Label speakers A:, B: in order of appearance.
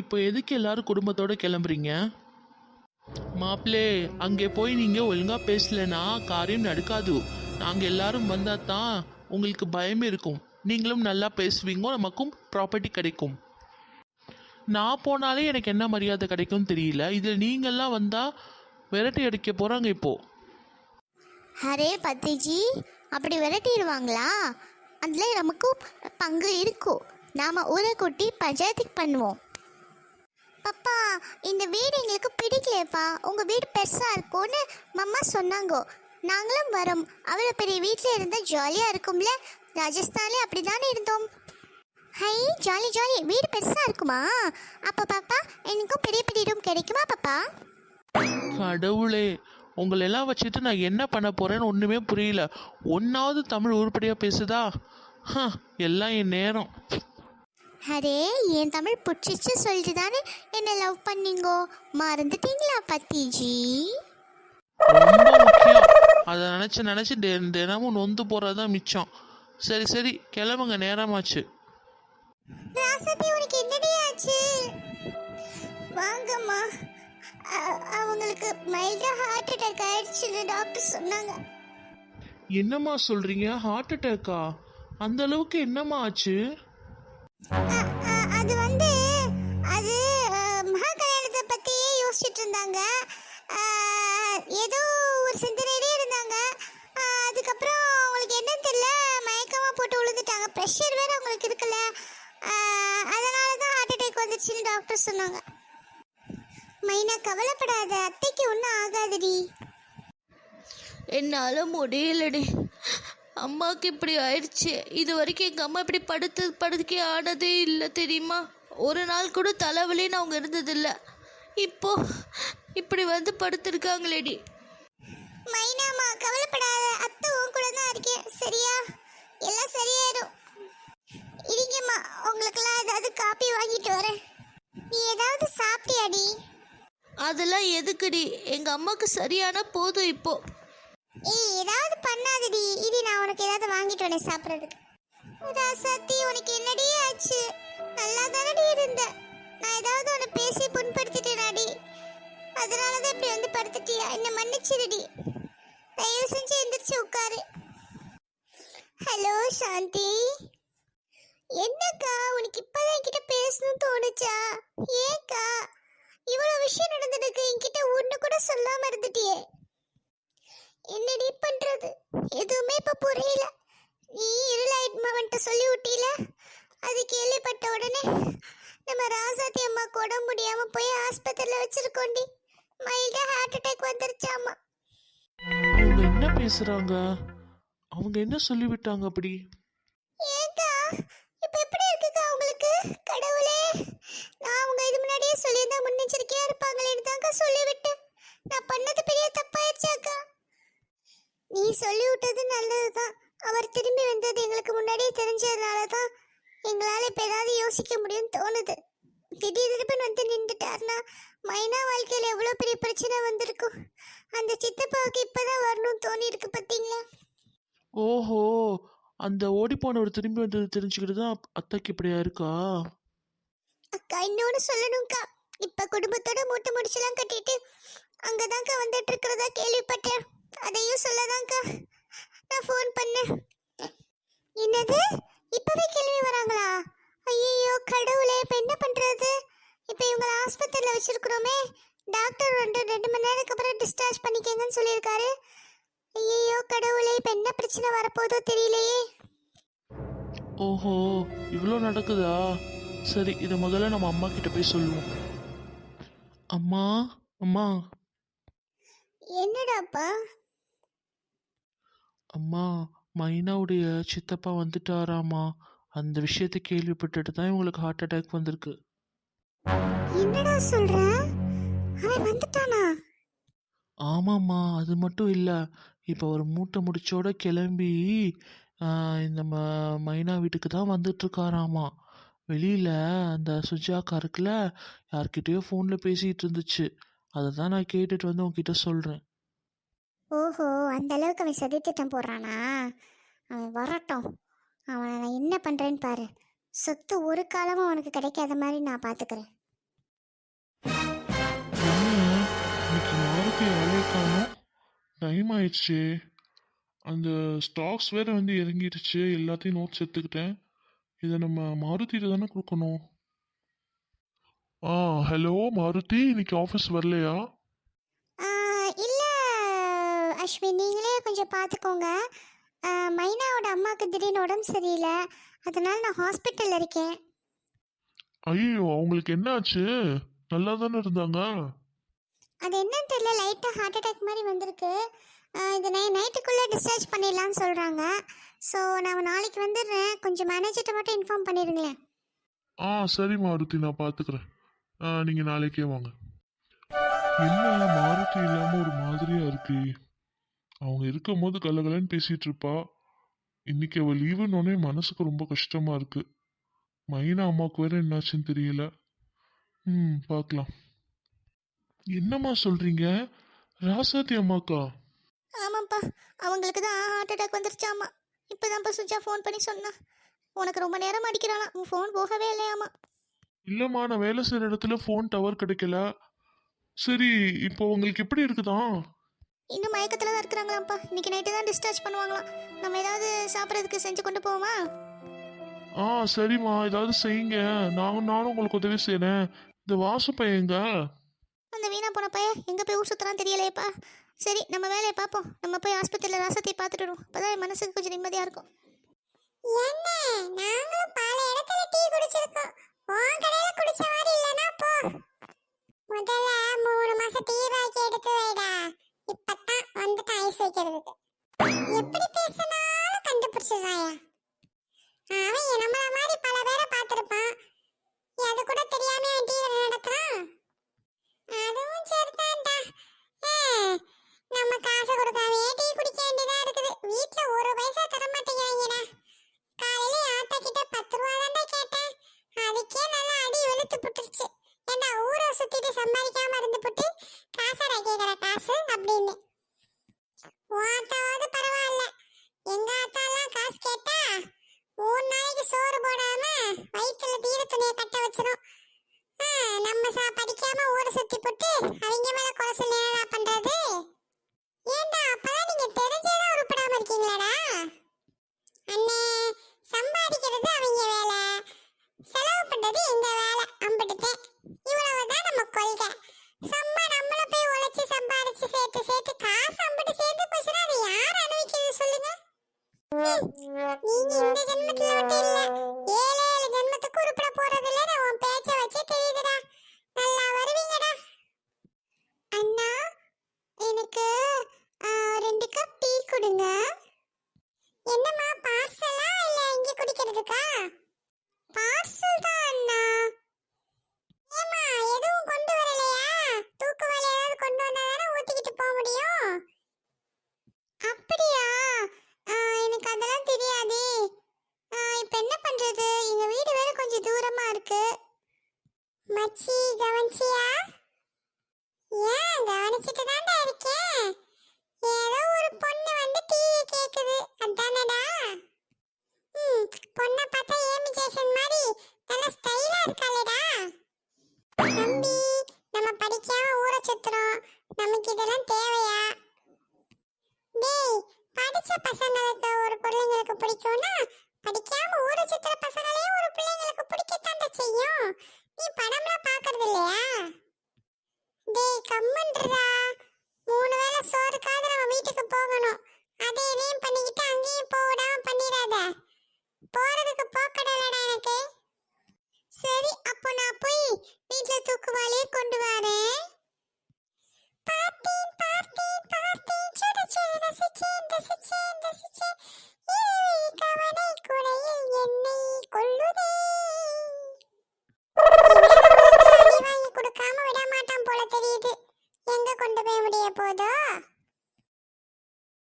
A: இப்போ எதுக்கு எல்லாரும் குடும்பத்தோட கிளம்புறீங்க? மாப்பிளே அங்கே போய் நீங்கள் ஒழுங்காக பேசலைன்னா காரியம் நடக்காது. நாங்கள் எல்லாரும் வந்தால் தான் உங்களுக்கு பயம் இருக்கும். நீங்களும் நல்லா பேசுவீங்க நமக்கும் ப்ராப்பர்ட்டி கிடைக்கும். நான் போனாலே எனக்கு என்ன மரியாதை கிடைக்கும்னு தெரியல. இதில் நீங்கள்லாம் வந்தால் விரட்டி அடிக்க போகிறாங்க இப்போது
B: அரே பத்திஜி அப்படி விரட்டிடுவாங்களா? அதில் நமக்கும் பங்கு இருக்கும். நாம் ஊரை கூட்டி பஞ்சாயத்துக்கு பண்ணுவோம். பப்பா இந்த வீடு எங்களுக்கு பிடிக்கலையப்பா. உங்கள் வீடு பெருசாக இருக்கும்னு மம்மா சொன்னாங்கோ. நாங்களும் வரோம். அவ்வளோ பெரிய வீட்டில் இருந்தால் ஜாலியாக இருக்கும்ல? ராஜஸ்தான்லேயே அப்படி தானே இருந்தோம். Hi jolly jolly. வீடு பெருசாக இருக்குமா? அப்போ பாப்பா எனக்கும் பெரிய பெரிய ரூம் கிடைக்குமா பாப்பா?
A: கடவுளே உங்களை எல்லாம் வச்சுட்டு நான் என்ன பண்ண போறேன்னு ஒன்றுமே புரியல. ஒன்றாவது தமிழ் உருப்படியாக பேசுதா? ஹ எல்லாம் என் நேரம்.
B: அரே என் தமிழ் பிடிச்சிச்சு சொல்லிட்டு தானே என்னை லவ் பண்ணீங்கோ? மறந்துட்டீங்களா பத்திஜி?
A: ரொம்ப முக்கியம் அதை நினச்சி நினச்சி தினமும் நொந்து போகிறது தான் மிச்சம். சரி சரி கிளம்புங்க நேரமாச்சு.
B: உனக்கு என்னடி ஆச்சு? வாங்கம்மா. அ- அவங்களுக்கு மைல்டா ஹார்ட் அட்டாக் ஆயிடுச்சுன்னு டாக்டர் சொன்னாங்க.
A: என்னம்மா சொல்கிறீங்க ஹார்ட் அட்டாக்கா அந்த அளவுக்கு என்னம்மா ஆச்சு?
B: அது வந்து அது மகா கல்யாணத்தை பத்தியே யோசிச்சுட்டு இருந்தாங்க ஏதோ ஒரு சிந்தனையிலே இருந்தாங்க. அதுக்கப்புறம் அவங்களுக்கு என்னன்னு தெரியல. மயக்கமா போட்டு விழுந்துட்டாங்க ப்ரெஷர் வேற அவங்களுக்கு இருக்குல்ல. அதனால தான் ஹார்ட் அட்டாக் வந்துச்சுன்னு டாக்டர் சொன்னாங்க. மைனா கவலைப்படாத. அத்தைக்கு ஒன்றும் ஆகாதுடி.
C: என்னால் முடியலடி. அம்மாவுக்கு இப்படி ஆயிடுச்சு. இது வரைக்கும் எங்கள் அம்மா இப்படி படுத்து படுக்கே ஆனதே இல்லை தெரியுமா? ஒரு நாள் கூட தலைவலின்னு அவங்க இருந்ததில்ல. இப்போ இப்படி வந்து படுத்திருக்காங்களேடி.
B: மைனாமா கவலைப்படாத. அத்தை உன் கூட தான் இருக்கேன். சரியா? எல்லாம் சரியாயிடும். இருங்கம்மா உங்களுக்கெல்லாம் ஏதாவது காப்பி வாங்கிட்டு வரேன். நீ ஏதாவது சாப்பிட்டியாடி?
C: அதெல்லாம் எதுக்குடி? எங்கள் அம்மாவுக்கு சரியான போதும் இப்போ.
B: ஏய் ஏதாவது பண்ணாதடி. இது நான் உனக்கு ஏதாவது வாங்கிட்டு வரேன் சாப்பிட்றதுக்கு. ராசாத்தி உனக்கு என்னடி ஆச்சு? நல்லா தானடி இருந்த. நான் ஏதாவது உன்னை பேசி புண்படுத்திட்டேனாடி. அதனால தான் இப்படி வந்து படுத்துட்டியா? என்ன மன்னிச்சிருடி தயவு செஞ்சு எந்திரிச்சு உட்காரு. ஹலோ சாந்தி. என்னக்கா உனக்கு இப்போதான் என்கிட்ட பேசணும்னு தோணுச்சா? ஏக்கா இவ்வளோ விஷயம் நடந்திருக்கு. என்கிட்ட ஒன்று கூட சொல்லாமல் இருந்துட்டியே. என்னடி பண்றது? எதுவுமே இப்ப புரியல. நீ இருளாயிட் மாவன்ட்ட சொல்லி விட்டீல அது கேள்விப்பட்ட உடனே நம்ம ராசாத்தி அம்மாக்கு உடம்பு முடியாம போய் ஆஸ்பத்திரியில வச்சிருக்கோண்டி. மைல்டா ஹார்ட் அட்டாக் வந்துருச்சாமா.
A: அவங்க என்ன பேசுகிறாங்க அவங்க என்ன சொல்லிவிட்டாங்க அப்படி?
B: ஏக்கா இப்ப எப்படி இருக்குக்கா உங்களுக்கு? கடவுளே நான் அவங்க இது முன்னாடியே சொல்லியிருந்தா முன்னெச்சரிக்கையா இருப்பாங்களேன்னு தாங்க சொல்லிவிட்டேன். நான் பண்ணது பெரிய தப்பாயிருச்சாக்கா? நீ சொல்லி விட்டது நல்லதுதான். அவர் திரும்பி வந்தது எங்களுக்கு முன்னாடியே தெரிஞ்சதுனால தான் எங்களால் இப்போ ஏதாவது யோசிக்க முடியும்னு தோணுது. திடீர் திருப்பன் வந்து நின்றுட்டார்னா மைனா வாழ்க்கையில் எவ்வளோ பெரிய பிரச்சனை வந்திருக்கும் அந்த சித்தப்பாவுக்கு இப்போதான் வரணும்னு தோணி இருக்கு பார்த்தீங்களா
A: ஓஹோ அந்த ஓடிப்போனவர் திரும்பி வந்தது தெரிஞ்சுக்கிட்டு தான் அத்தைக்கு இப்படியா இருக்கா?
B: அக்கா இன்னொன்று சொல்லணும்க்கா. இப்ப குடும்பத்தோட மூட்டை முடிச்செல்லாம் கட்டிட்டு அங்கதான்க்கா வந்துட்டு இருக்கிறதா கேள்விப்பட்டேன். அதையும் சொல்லதான்க்கா. நான் ஃபோன் பண்ணேன். என்னது? இப்பவே கிளம்பி வராங்களா? ஐயோ கடவுளே இப்ப என்ன பண்றது? இப்ப இவங்களை ஆஸ்பத்திரியில வச்சிருக்கிறோமே. டாக்டர் ரெண்டு ரெண்டு மணி நேரத்துக்கு அப்புறம் டிஸ்சார்ஜ் பண்ணிக்கங்கன்னு சொல்லியிருக்காரு. ஐயோ கடவுளே இப்ப என்ன பிரச்சனை வரப்போதோ தெரியலையே.
A: ஓஹோ இவ்வளோ நடக்குதா? சரி இதை முதல்ல நம்ம அம்மா கிட்ட போய் சொல்லுவோம். அம்மா அம்மா.
B: என்னடாப்பா?
A: அம்மா மைனாவுடைய சித்தப்பா வந்துட்டாராமா அந்த விஷயத்தை கேள்விப்பட்டுட்டு தான் இவங்களுக்கு ஹார்ட் அட்டாக் வந்திருக்கு.
B: என்னடா சொல்ற? அவன் வந்துட்டானா?
A: ஆமாம்மா அது மட்டும் இல்லை. இப்போ ஒரு மூட்டை முடிச்சோட கிளம்பி இந்த ம மைனா வீட்டுக்கு தான் வந்துட்டுருக்காராமா வெளியில் அந்த சுஜாக்கா இருக்குல்ல யார்கிட்டயோ ஃபோனில் பேசிகிட்டு இருந்துச்சு. அதை தான் நான் கேட்டுட்டு வந்து உங்ககிட்ட சொல்கிறேன்
B: ஓஹோ அந்த அளவுக்கு அவன் சதி திட்டம் போடுறானா? அவன் வரட்டும். அவனை நான் என்ன பண்ணுறேன்னு பாரு. சொத்து ஒரு காலமும் அவனுக்கு கிடைக்காத மாதிரி நான் பார்த்துக்கிறேன்
D: டைம் ஆயிடுச்சு. அந்த ஸ்டாக்ஸ் வேற வந்து இறங்கிடுச்சு. எல்லாத்தையும் நோட்ஸ் எடுத்துக்கிட்டேன். இதை நம்ம மாருதிட்டு தானே கொடுக்கணும்? ஆ ஹலோ மாருதி. இன்னைக்கு ஆஃபீஸ் வரலையா?
E: அஸ்வின் நீங்களே கொஞ்சம் பார்த்துக்கோங்க. மைனாவோட அம்மாவுக்கு திடீர்னு உடம்பு சரியில்லை. அதனால நான் ஹாஸ்பிட்டலில் இருக்கேன்.
D: ஐயோ அவங்களுக்கு என்ன ஆச்சு நல்லா தானே இருந்தாங்க?
E: அது என்னன்னு தெரியல. லைட்டாக ஹார்ட் அட்டாக் மாதிரி வந்திருக்கு. இது நை நைட்டுக்குள்ளே டிஸ்சார்ஜ் பண்ணிடலாம்னு சொல்கிறாங்க ஸோ நான் நாளைக்கு வந்துடுறேன். கொஞ்சம் மேனேஜர்கிட்ட மட்டும் இன்ஃபார்ம் பண்ணிடுங்களேன்.
D: ஆ சரி மாருதி நான் பார்த்துக்கிறேன். நீங்கள் நாளைக்கே வாங்க. என்ன மாருதி இல்லாமல் ஒரு மாதிரியா இருக்கு. அவங்க இருக்கும் போது கலகலன்னு பேசிட்டு இருப்பா. இன்னைக்கு அவள் லீவுன்னொடனே மனசுக்கு ரொம்ப கஷ்டமா இருக்கு. மைனா அம்மாவுக்கு வேற என்னாச்சுன்னு தெரியல. ம் பார்க்கலாம் என்னம்மா சொல்றீங்க? ராசாத்தி அம்மாக்கா?
E: ஆமாம்ப்பா அவங்களுக்கு தான் ஹார்ட் அட்டாக் வந்துருச்சாமா இப்போ தான்ப்பா சுஜா ஃபோன் பண்ணி சொன்னா. உனக்கு ரொம்ப நேரம் அடிக்கிறாளாம். உன் ஃபோன் போகவே இல்லையாமா
D: இல்லைம்மா நான் வேலை செய்கிற இடத்துல ஃபோன் டவர் கிடைக்கல. சரி இப்போ உங்களுக்கு எப்படி இருக்குதான்?
E: இன்னும் மயக்கத்தில் தான் இருக்கிறாங்களாம்ப்பா. இன்னைக்கு நைட்டு தான் டிஸ்சார்ஜ் பண்ணுவாங்களாம் நம்ம ஏதாவது சாப்பிட்றதுக்கு செஞ்சு கொண்டு போவோமா?
D: ஆ சரிம்மா. ஏதாவது செய்யுங்க. நான் நானும் உங்களுக்கு உதவி செய்கிறேன் இந்த வாசு பையங்க
E: அந்த வீணா போன பையன் எங்கே போய் ஊர் சுற்றுறான்னு தெரியலையேப்பா. சரி நம்ம வேலையை பார்ப்போம். நம்ம போய் ஆஸ்பத்திரியில் ரசத்தை பார்த்துட்டு வருவோம். அப்பதான் மனசுக்கு கொஞ்சம் நிம்மதியாக இருக்கும். என்ன நாங்களும் பல இடத்துல டீ குடிச்சிருக்கோம். உன் கடையில குடிச்ச மாதிரி இல்லனா போ. முதல்ல மூணு மாசம் டீ பாக்கி எடுத்து வைடா. இப்பதான் வந்துட்டு ஐஸ் வைக்கிறதுக்கு. எப்படி பேசினாலும் கண்டுபிடிச்சிடுறாயா? அவன் நம்மள மாதிரி பல பேரை பார்த்துருப்பான். அது கூட தெரியாம அவன் டீ நடத்துறான்? அதுவும் சரிதான்டா. நம்ம காசு கொடுக்காம டீ குடிக்க வேண்டியதா இருக்குது? வீட்டுல ஒரு பைசா தர மாட்டேங்கிறாங்கடா காலையில ஆத்தா கிட்ட பத்து ரூபா தான்டா கேட்டேன் அதுக்கே நல்லா அடி வெளுத்து புட்டுருச்சு ஏண்டா ஊரை சுத்திட்டு சம்பாதிக்காம இருந்து புட்டு காசடா கேக்குற காசு அப்படின்னு வாத்தாவது பரவாயில்ல எங்க ஆத்தாலாம் காசு கேட்டா மூணு நாளைக்கு சோறு போடாம வயிற்றுல தீர துணியை கட்ட வச்சிரும் ஆ, நம்ம படிக்காம ஊரை சுத்தி போட்டு அவங்க மேல குறை சொல்லி என்னடா பண்றது? ஏண்டா அப்பதான் நீங்க தெரிஞ்சதா உருப்படாம இருக்கீங்களாடா? அண்ணே சம்பாதிக்கிறது அவங்க வேலை. செலவு பண்றது எங்க வேலை? அம்பிட்டுட்டேன் இவ்வளவுதான் நம்ம கொள்கை. சும்மா நம்மள போய் உழைச்சு கொடுங்க. என்னம்மா பார்சலா இல்ல இங்க குடிக்கிறதுக்கா? பார்சல் தான் அண்ணா. ஏமா எதுவும் கொண்டு வரலையா? தூக்குவாளி ஏதாவது கொண்டு வந்தா தானே ஊத்திக்கிட்டு போக முடியும்? அப்படியா? எனக்கு அதெல்லாம் தெரியாதே. இப்போ இப்ப என்ன பண்றது? எங்க வீடு வேற கொஞ்சம் தூரமா இருக்கு. மச்சி கவனிச்சியா? சுத்துறோம் நமக்கு இதெல்லாம் தேவையா? டேய் படிச்ச பசங்களுக்கு ஒரு பிள்ளைங்களுக்கு பிடிக்கும்னா படிக்காம ஊரை சுத்துற பசங்களே ஒரு பிள்ளைங்களுக்கு பிடிக்கத்தான் செய்யும்? நீ படம்லாம் பாக்குறது இல்லையா டேய் கம்மன்றா மூணு வேளை சோறுக்காக நம்ம வீட்டுக்கு போகணும். அதை இதையும் பண்ணிக்கிட்டு அங்கேயும் போக விடாம பண்ணிடாத. போறதுக்கு போக்கடலடா எனக்கு. சரி அப்போ நான் போய் வீட்டுல தூக்குவாளியே கொண்டு வரேன்.